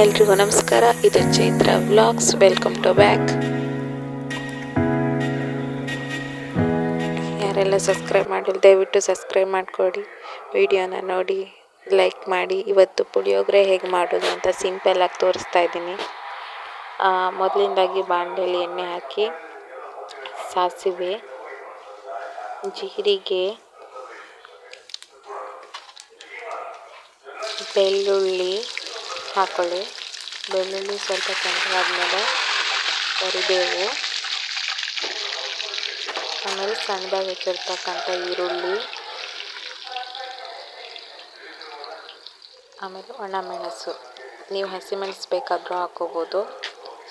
ಎಲ್ರಿಗೂ ನಮಸ್ಕಾರ. ಇದು Chaitra vlogs. Welcome to back ಯಾರೆಲ್ಲ ಸಬ್ಸ್ಕ್ರೈಬ್ ಮಾಡಿಲ್ಲ, ದಯವಿಟ್ಟು ಸಬ್ಸ್ಕ್ರೈಬ್ ಮಾಡಿಕೊಡಿ. ವಿಡಿಯೋನ ನೋಡಿ ಲೈಕ್ ಮಾಡಿ. ಇವತ್ತು ಪುಳಿಯೋಗರೆ ಹೇಗೆ ಮಾಡೋದು ಅಂತ ಸಿಂಪಲ್ಲಾಗಿ ತೋರಿಸ್ತಾ ಇದ್ದೀನಿ. ಮೊದಲಿಂದಾಗಿ ಬಾಣಲೆಯಲ್ಲಿ ಎಣ್ಣೆ ಹಾಕಿ, ಸಾಸಿವೆ, ಜೀರಿಗೆ, ಬೆಳ್ಳುಳ್ಳಿ ಹಾಕೊಳ್ಳಿ. ಬೆಳ್ಳುಳ್ಳಿ ಸ್ವಲ್ಪ ಕೆಂಪಾದ್ಮೇಲೆ ಕರಿಬೇವು ಆಮೇಲೆ ಸಣ್ಣದಾಗಿ ಹೆಚ್ಚಿರ್ತಕ್ಕಂಥ ಈರುಳ್ಳಿ. ಆಮೇಲೆ ಒಣಮೆಣಸು. ನೀವು ಹಸಿಮೆಣಸು ಬೇಕಾದರೂ ಹಾಕೋಬೋದು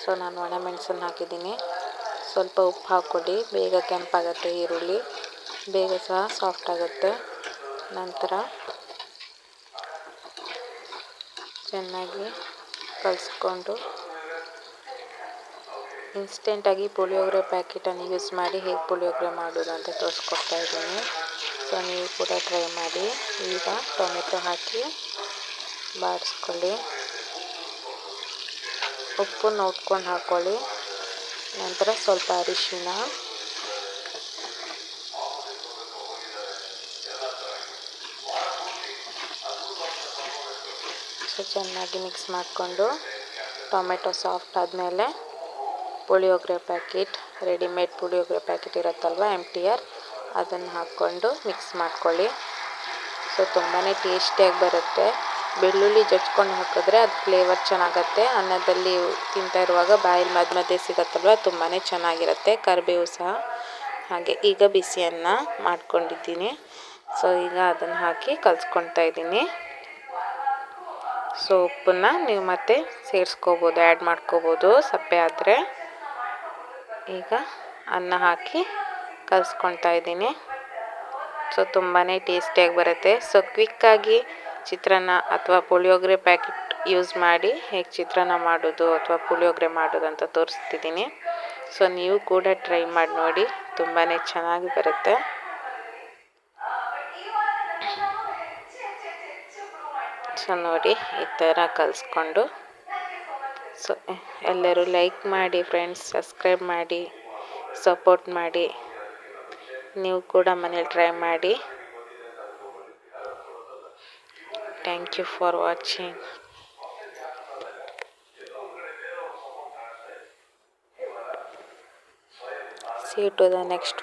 ಸೊ, ನಾನು ಒಣಮೆಣಸನ್ನು ಹಾಕಿದ್ದೀನಿ. ಸ್ವಲ್ಪ ಉಪ್ಪು ಹಾಕ್ಕೊಡಿ. ಬೇಗ ಕೆಂಪಾಗುತ್ತೆ ಈರುಳ್ಳಿ. ಬೇಗ ಸಹ ಸಾಫ್ಟ್ ಆಗುತ್ತೆ. ನಂತರ ಚೆನ್ನಾಗಿ ಕಲಿಸ್ಕೊಂಡು ಇನ್ಸ್ಟೆಂಟಾಗಿ ಪುಳಿಯೋಗರೆ ಪ್ಯಾಕೆಟನ್ನು ಯೂಸ್ ಮಾಡಿ ಹೇಗೆ ಪುಳಿಯೋಗರೆ ಮಾಡೋದು ಅಂತ ತೋರಿಸ್ಕೊಡ್ತಾ ಇದ್ದೀನಿ. ಸೊ, ನೀವು ಕೂಡ ಟ್ರೈ ಮಾಡಿ. ಈಗ ಟೊಮೆಟೊ ಹಾಕಿ ಬಾಡಿಸ್ಕೊಳ್ಳಿ. ಉಪ್ಪು ನೋಡ್ಕೊಂಡು ಹಾಕ್ಕೊಳ್ಳಿ ನಂತರ ಸ್ವಲ್ಪ ಅರಿಶಿಣ. ಚೆನ್ನಾಗಿ ಮಿಕ್ಸ್ ಮಾಡಿಕೊಂಡು ಟೊಮೆಟೊ ಸಾಫ್ಟ್ ಆದಮೇಲೆ puliyogare packet readymade puliyogare packet ಇರುತ್ತಲ್ವ ಎಂ ಟಿ ಆರ್ ಅದನ್ನು ಹಾಕ್ಕೊಂಡು ಮಿಕ್ಸ್ ಮಾಡ್ಕೊಳ್ಳಿ. ಸೊ ತುಂಬಾ ಟೇಸ್ಟಿಯಾಗಿ ಬರುತ್ತೆ. ಬೆಳ್ಳುಳ್ಳಿ ಜಜ್ಕೊಂಡು ಹಾಕಿದ್ರೆ ಅದು ಫ್ಲೇವರ್ ಚೆನ್ನಾಗತ್ತೆ. ಅನ್ನದಲ್ಲಿ ತಿಂತಾ ಇರುವಾಗ ಬಾಯಲ್ಲಿ ಮಧ್ಯ ಮಧ್ಯೆ ಸಿಗುತ್ತಲ್ವ ತುಂಬಾ ಚೆನ್ನಾಗಿರುತ್ತೆ. ಕರಿಬೇವು ಸಹ. ಹಾಗೆ ಈಗ ಬಿಸಿಯನ್ನು ಮಾಡ್ಕೊಂಡಿದ್ದೀನಿ. ಸೊ ಈಗ ಅದನ್ನು ಹಾಕಿ ಕಲಿಸ್ಕೊಳ್ತಾ ಇದ್ದೀನಿ. ಸೊ ನೀವು ಮತ್ತೆ ಸೇರಿಸ್ಕೋಬೋದು ಆ್ಯಡ್ ಮಾಡ್ಕೋಬೋದು, ಸಪ್ಪೆ ಆದರೆ. ಈಗ ಅನ್ನ ಹಾಕಿ ಕಲಿಸ್ಕೊಳ್ತಾ ಇದ್ದೀನಿ. ಸೊ ತುಂಬಾ ಟೇಸ್ಟಿಯಾಗಿ ಬರುತ್ತೆ. ಸೊ ಕ್ವಿಕ್ಕಾಗಿ ಚಿತ್ರಾನ್ನ ಅಥವಾ ಪುಳಿಯೋಗರೆ ಪ್ಯಾಕೆಟ್ ಯೂಸ್ ಮಾಡಿ ಹೇಗೆ ಚಿತ್ರಾನ್ನ ಮಾಡೋದು ಅಥವಾ ಪುಳಿಯೋಗರೆ ಮಾಡೋದು ಅಂತ ತೋರಿಸ್ತಿದ್ದೀನಿ. ಸೊ ನೀವು ಕೂಡ ಟ್ರೈ ಮಾಡಿ ನೋಡಿ. ತುಂಬಾ ಚೆನ್ನಾಗಿ ಬರುತ್ತೆ. ಸೊ ನೋಡಿ, ಈ ಥರ ಕಲಿಸ್ಕೊಂಡು. ಸೊ, ಎಲ್ಲರೂ ಲೈಕ್ ಮಾಡಿ ಫ್ರೆಂಡ್ಸ್ ಸಬ್ಸ್ಕ್ರೈಬ್ ಮಾಡಿ ಸಪೋರ್ಟ್ ಮಾಡಿ. ನೀವು ಕೂಡ ಮನೇಲಿ ಟ್ರೈ ಮಾಡಿ. Thank you for watching see you to the next